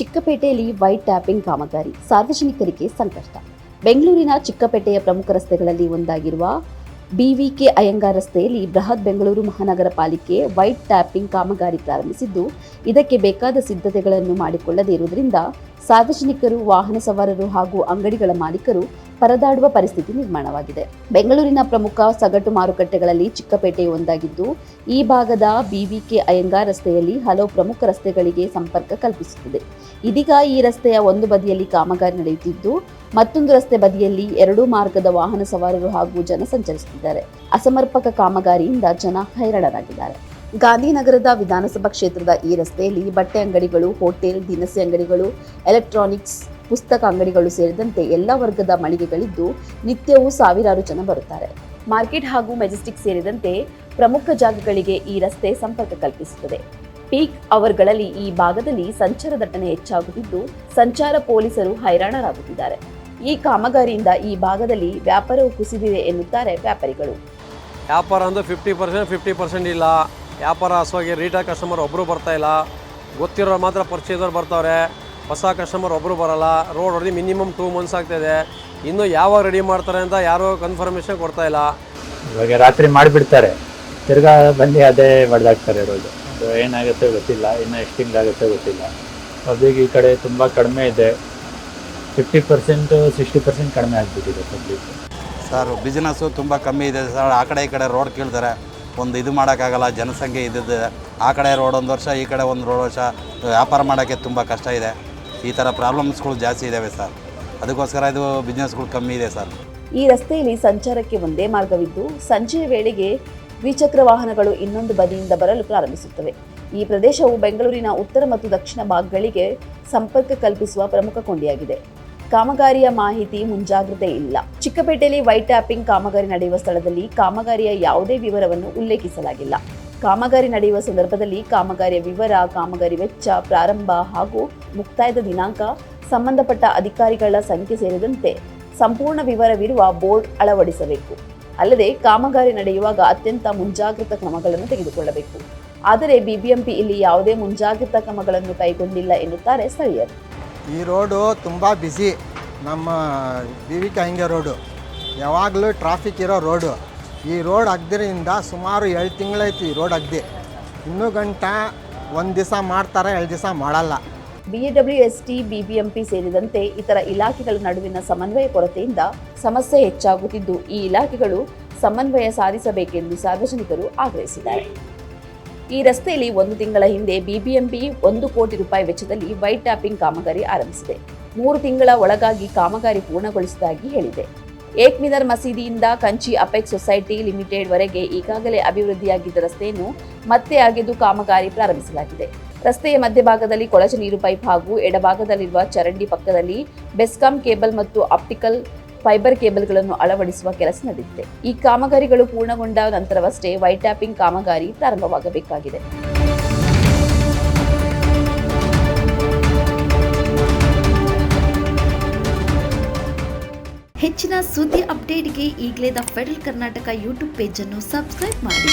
ಚಿಕ್ಕಪೇಟೆಯಲ್ಲಿ white tapping ಕಾಮಗಾರಿ. ಸಾರ್ವಜನಿಕರಿಗೆ ಸಂಕಷ್ಟ. ಬೆಂಗಳೂರಿನ ಚಿಕ್ಕಪೇಟೆಯ ಪ್ರಮುಖ ರಸ್ತೆಗಳಲ್ಲಿ ಒಂದಾಗಿರುವ ಬಿವಿಕೆ ಅಯ್ಯಂಗಾರ್ ರಸ್ತೆಯಲ್ಲಿ ಬೃಹತ್ ಬೆಂಗಳೂರು ಮಹಾನಗರ ಪಾಲಿಕೆ ವೈಟ್ ಟ್ಯಾಪಿಂಗ್ ಕಾಮಗಾರಿ ಪ್ರಾರಂಭಿಸಿದ್ದು, ಇದಕ್ಕೆ ಬೇಕಾದ ಸಿದ್ಧತೆಗಳನ್ನು ಮಾಡಿಕೊಳ್ಳದೇ ಇರುವುದರಿಂದ ಸಾರ್ವಜನಿಕರು, ವಾಹನ ಸವಾರರು ಹಾಗೂ ಅಂಗಡಿಗಳ ಮಾಲೀಕರು ಪರದಾಡುವ ಪರಿಸ್ಥಿತಿ ನಿರ್ಮಾಣವಾಗಿದೆ. ಬೆಂಗಳೂರಿನ ಪ್ರಮುಖ ಸಗಟು ಮಾರುಕಟ್ಟೆಗಳಲ್ಲಿ ಚಿಕ್ಕಪೇಟೆ ಒಂದಾಗಿದ್ದು ಈ ಭಾಗದ ಬಿವಿಕೆ ಅಯ್ಯಂಗಾರ್ ರಸ್ತೆಯಲ್ಲಿ ಹಲವು ಪ್ರಮುಖ ರಸ್ತೆಗಳಿಗೆ ಸಂಪರ್ಕ ಕಲ್ಪಿಸುತ್ತದೆ. ಇದೀಗ ಈ ರಸ್ತೆಯ ಒಂದು ಬದಿಯಲ್ಲಿ ಕಾಮಗಾರಿ ನಡೆಯುತ್ತಿದ್ದು, ಮತ್ತೊಂದು ರಸ್ತೆ ಬದಿಯಲ್ಲಿ ಎರಡೂ ಮಾರ್ಗದ ವಾಹನ ಸವಾರರು ಹಾಗೂ ಜನ ಸಂಚರಿಸುತ್ತಿದ್ದಾರೆ. ಅಸಮರ್ಪಕ ಕಾಮಗಾರಿಯಿಂದ ಜನ ಹೈರಾಣರಾಗಿದ್ದಾರೆ. ಗಾಂಧಿನಗರದ ವಿಧಾನಸಭಾ ಕ್ಷೇತ್ರದ ಈ ರಸ್ತೆಯಲ್ಲಿ ಬಟ್ಟೆ ಅಂಗಡಿಗಳು, ಹೋಟೆಲ್, ದಿನಸಿ ಅಂಗಡಿಗಳು, ಎಲೆಕ್ಟ್ರಾನಿಕ್ಸ್, ಪುಸ್ತಕ ಅಂಗಡಿಗಳು ಸೇರಿದಂತೆ ಎಲ್ಲ ವರ್ಗದ ಮಳಿಗೆಗಳಿದ್ದು ನಿತ್ಯವೂ ಸಾವಿರಾರು ಜನ ಬರುತ್ತಾರೆ. ಮಾರ್ಕೆಟ್ ಹಾಗೂ ಮೆಜೆಸ್ಟಿಕ್ ಸೇರಿದಂತೆ ಪ್ರಮುಖ ಜಾಗಗಳಿಗೆ ಈ ರಸ್ತೆ ಸಂಪರ್ಕ ಕಲ್ಪಿಸುತ್ತದೆ. ಪೀಕ್ ಅವರ್ಗಳಲ್ಲಿ ಈ ಭಾಗದಲ್ಲಿ ಸಂಚಾರ ದಟ್ಟಣೆ ಹೆಚ್ಚಾಗುತ್ತಿದ್ದು, ಸಂಚಾರ ಪೊಲೀಸರು ಹೈರಾಣರಾಗುತ್ತಿದ್ದಾರೆ. ಈ ಕಾಮಗಾರಿಯಿಂದ ಈ ಭಾಗದಲ್ಲಿ ವ್ಯಾಪಾರವು ಕುಸಿದಿದೆ ಎನ್ನುತ್ತಾರೆ ವ್ಯಾಪಾರಿಗಳು. ವ್ಯಾಪಾರ ಅಂದ್ರೆ ಫಿಫ್ಟಿ ಪರ್ಸೆಂಟ್ ಫಿಫ್ಟಿ ಪರ್ಸೆಂಟ್ ಇಲ್ಲ. ವ್ಯಾಪಾರ ಹಸುವಾಗಿ ರೀಟೇಲ್ ಕಸ್ಟಮರ್ ಒಬ್ಬರು ಬರ್ತಾ ಇಲ್ಲ. ಗೊತ್ತಿರೋರು ಮಾತ್ರ ಪರ್ಚೇಸರ್ ಬರ್ತವ್ರೆ. ಹೊಸ ಕಸ್ಟಮರ್ ಒಬ್ಬರು ಬರೋಲ್ಲ. ರೋಡ್ ಹೊಡೆದು ಮಿನಿಮಮ್ ಟೂ ಮಂತ್ಸ್ ಆಗ್ತಾಯಿದೆ ಇನ್ನೂ ಯಾವಾಗ ರೆಡಿ ಮಾಡ್ತಾರೆ ಅಂತ ಯಾರೂ ಕನ್ಫರ್ಮೇಷನ್ ಕೊಡ್ತಾ ಇಲ್ಲ. ಇವಾಗ ರಾತ್ರಿ ಮಾಡಿಬಿಡ್ತಾರೆ. ತಿರ್ಗಾ ಬಂದು ಅದೇ ಬಡ್ದಾಗ್ತಾರೆ ರೋಡು ಅದು ಏನಾಗುತ್ತೆ ಗೊತ್ತಿಲ್ಲ. ಇನ್ನು ಎಷ್ಟು ತಿಂಗಳಾಗುತ್ತೆ ಗೊತ್ತಿಲ್ಲ. ಪಬ್ಲಿಕ್ ಈ ಕಡೆ ತುಂಬ ಕಡಿಮೆ ಇದೆ. ಫಿಫ್ಟಿ ಪರ್ಸೆಂಟು ಸಿಕ್ಸ್ಟಿ ಪರ್ಸೆಂಟ್ ಕಡಿಮೆ ಆಗಿಬಿಟ್ಟಿದೆ ಪಬ್ಲಿಕ್ ಸರ್ ಬಿಸ್ನೆಸ್ಸು ತುಂಬ ಕಮ್ಮಿ ಇದೆ. ಸರ್ ಆ ಕಡೆ ಈ ಕಡೆ ರೋಡ್ ಕೀಳ್ತಾರೆ. ಒಂದು ಇದು ಮಾಡೋಕ್ಕಾಗಲ್ಲ, ಜನಸಂಖ್ಯೆ ಇದ್ದಿದ್ದು ಆ ಕಡೆ ರೋಡ್ ಒಂದು ವರ್ಷ, ಈ ಕಡೆ ಒಂದು ರೋಡ್ ವರ್ಷ, ವ್ಯಾಪಾರ ಮಾಡೋಕ್ಕೆ ತುಂಬ ಕಷ್ಟ ಇದೆ. ಈ ಥರ ಪ್ರಾಬ್ಲಮ್ಸ್ಗಳು ಜಾಸ್ತಿ ಇದ್ದಾವೆ ಸರ್. ಅದಕ್ಕೋಸ್ಕರ ಇದು ಬಿಸ್ನೆಸ್ಗಳು ಕಮ್ಮಿ ಇದೆ ಸರ್. ಈ ರಸ್ತೆಯಲ್ಲಿ ಸಂಚಾರಕ್ಕೆ ಒಂದೇ ಮಾರ್ಗವಿದ್ದು ಸಂಜೆಯ ವೇಳೆಗೆ ದ್ವಿಚಕ್ರ ವಾಹನಗಳು ಇನ್ನೊಂದು ಬದಿಯಿಂದ ಬರಲು ಪ್ರಾರಂಭಿಸುತ್ತವೆ. ಈ ಪ್ರದೇಶವು ಬೆಂಗಳೂರಿನ ಉತ್ತರ ಮತ್ತು ದಕ್ಷಿಣ ಭಾಗಗಳಿಗೆ ಸಂಪರ್ಕ ಕಲ್ಪಿಸುವ ಪ್ರಮುಖ ಕೊಂಡಿಯಾಗಿದೆ. ಕಾಮಗಾರಿಯ ಮಾಹಿತಿ ಮುಂಜಾಗ್ರತೆ ಇಲ್ಲ. ಚಿಕ್ಕಪೇಟೆಯಲ್ಲಿ ವೈಟ್ ಟ್ಯಾಪಿಂಗ್ ಕಾಮಗಾರಿ ನಡೆಯುವ ಸ್ಥಳದಲ್ಲಿ ಕಾಮಗಾರಿಯ ಯಾವುದೇ ವಿವರವನ್ನು ಉಲ್ಲೇಖಿಸಲಾಗಿಲ್ಲ. ಕಾಮಗಾರಿ ನಡೆಯುವ ಸಂದರ್ಭದಲ್ಲಿ ಕಾಮಗಾರಿಯ ವಿವರ, ಕಾಮಗಾರಿ ವೆಚ್ಚ, ಪ್ರಾರಂಭ ಹಾಗೂ ಮುಕ್ತಾಯದ ದಿನಾಂಕ, ಸಂಬಂಧಪಟ್ಟ ಅಧಿಕಾರಿಗಳ ಸಂಖ್ಯೆ ಸೇರಿದಂತೆ ಸಂಪೂರ್ಣ ವಿವರವಿರುವ ಬೋರ್ಡ್ ಅಳವಡಿಸಬೇಕು. ಅಲ್ಲದೆ ಕಾಮಗಾರಿ ನಡೆಯುವಾಗ ಅತ್ಯಂತ ಮುಂಜಾಗ್ರತಾ ಕ್ರಮಗಳನ್ನು ತೆಗೆದುಕೊಳ್ಳಬೇಕು. ಆದರೆ ಬಿಬಿಎಂಪಿ ಇಲ್ಲಿ ಯಾವುದೇ ಮುಂಜಾಗ್ರತಾ ಕ್ರಮಗಳನ್ನು ಕೈಗೊಂಡಿಲ್ಲ ಎನ್ನುತ್ತಾರೆ ಸ್ಥಳೀಯರು. ಈ ರೋಡು ತುಂಬ ಬ್ಯುಸಿ ನಮ್ಮ ಬಿ ವಿ ಹಂಗೆ ರೋಡು. ಯಾವಾಗಲೂ ಟ್ರಾಫಿಕ್ ಇರೋ ರೋಡು. ಈ ರೋಡ್ ಅಗ್ದಿರಿಂದ ಸುಮಾರು ಎರಡು ತಿಂಗಳಾಯ್ತು ಈ ರೋಡ್ ಅಗ್ದಿ ಇನ್ನೂ ಗಂಟ ಒಂದು ದಿವಸ ಮಾಡ್ತಾರೆ, ಎರಡು ದಿವಸ ಮಾಡಲ್ಲ. ಬಿ ಡಬ್ಲ್ಯೂ ಎಸ್ ಬಿಎಡಬ್ಲ್ಯೂಎಸ್ಟಿ ಬಿಬಿಎಂಪಿ ಸೇರಿದಂತೆ ಇತರ ಇಲಾಖೆಗಳ ನಡುವಿನ ಸಮನ್ವಯ ಕೊರತೆಯಿಂದ ಸಮಸ್ಯೆ ಹೆಚ್ಚಾಗುತ್ತಿದ್ದು, ಈ ಇಲಾಖೆಗಳು ಸಮನ್ವಯ ಸಾಧಿಸಬೇಕೆಂದು ಸಾರ್ವಜನಿಕರು ಆಗ್ರಹಿಸಿದ್ದಾರೆ. ಈ ರಸ್ತೆಯಲ್ಲಿ ಒಂದು ತಿಂಗಳ ಹಿಂದೆ ಬಿಬಿಎಂಪಿ ಒಂದು ಕೋಟಿ ರೂಪಾಯಿ ವೆಚ್ಚದಲ್ಲಿ ವೈಟ್ ಟ್ಯಾಪಿಂಗ್ ಕಾಮಗಾರಿ ಆರಂಭಿಸಿದೆ. ಮೂರು ತಿಂಗಳ ಒಳಗಾಗಿ ಕಾಮಗಾರಿ ಪೂರ್ಣಗೊಳಿಸುವುದಾಗಿ ಹೇಳಿದೆ. ಏಕ್ ಮಿನರ್ ಮಸೀದಿಯಿಂದ ಕಂಚಿ ಅಪೆಕ್ ಸೊಸೈಟಿ ಲಿಮಿಟೆಡ್ ವರೆಗೆ ಈಗಾಗಲೇ ಅಭಿವೃದ್ಧಿಯಾಗಿದ್ದ ರಸ್ತೆಯನ್ನು ಮತ್ತೆ ಅಗೆದು ಕಾಮಗಾರಿ ಪ್ರಾರಂಭಿಸಲಾಗಿದೆ. ರಸ್ತೆಯ ಮಧ್ಯಭಾಗದಲ್ಲಿ ಕೊಳಚೆ ನೀರು ಪೈಪ್ ಹಾಗೂ ಎಡಭಾಗದಲ್ಲಿರುವ ಚರಂಡಿ ಪಕ್ಕದಲ್ಲಿ ಬೆಸ್ಕಾಂ ಕೇಬಲ್ ಮತ್ತು ಆಪ್ಟಿಕಲ್ ಫೈಬರ್ ಕೇಬಲ್ಗಳನ್ನು ಅಳವಡಿಸುವ ಕೆಲಸ ನಡೆದಿದೆ ಈ ಕಾಮಗಾರಿಗಳು ಪೂರ್ಣಗೊಂಡ ನಂತರವಷ್ಟೇ ವೈಟ್ ಟ್ಯಾಪಿಂಗ್ ಕಾಮಗಾರಿ ಪ್ರಾರಂಭವಾಗಬೇಕಾಗಿದೆ. ಹೆಚ್ಚಿನ ಸುದ್ದಿ ಅಪ್ಡೇಟ್ಗೆ ಈಗಲೇ ದ ಫೆಡರಲ್ ಕರ್ನಾಟಕ ಯೂಟ್ಯೂಬ್ ಪೇಜನ್ನು ಸಬ್ಸ್ಕ್ರೈಬ್ ಮಾಡಿ.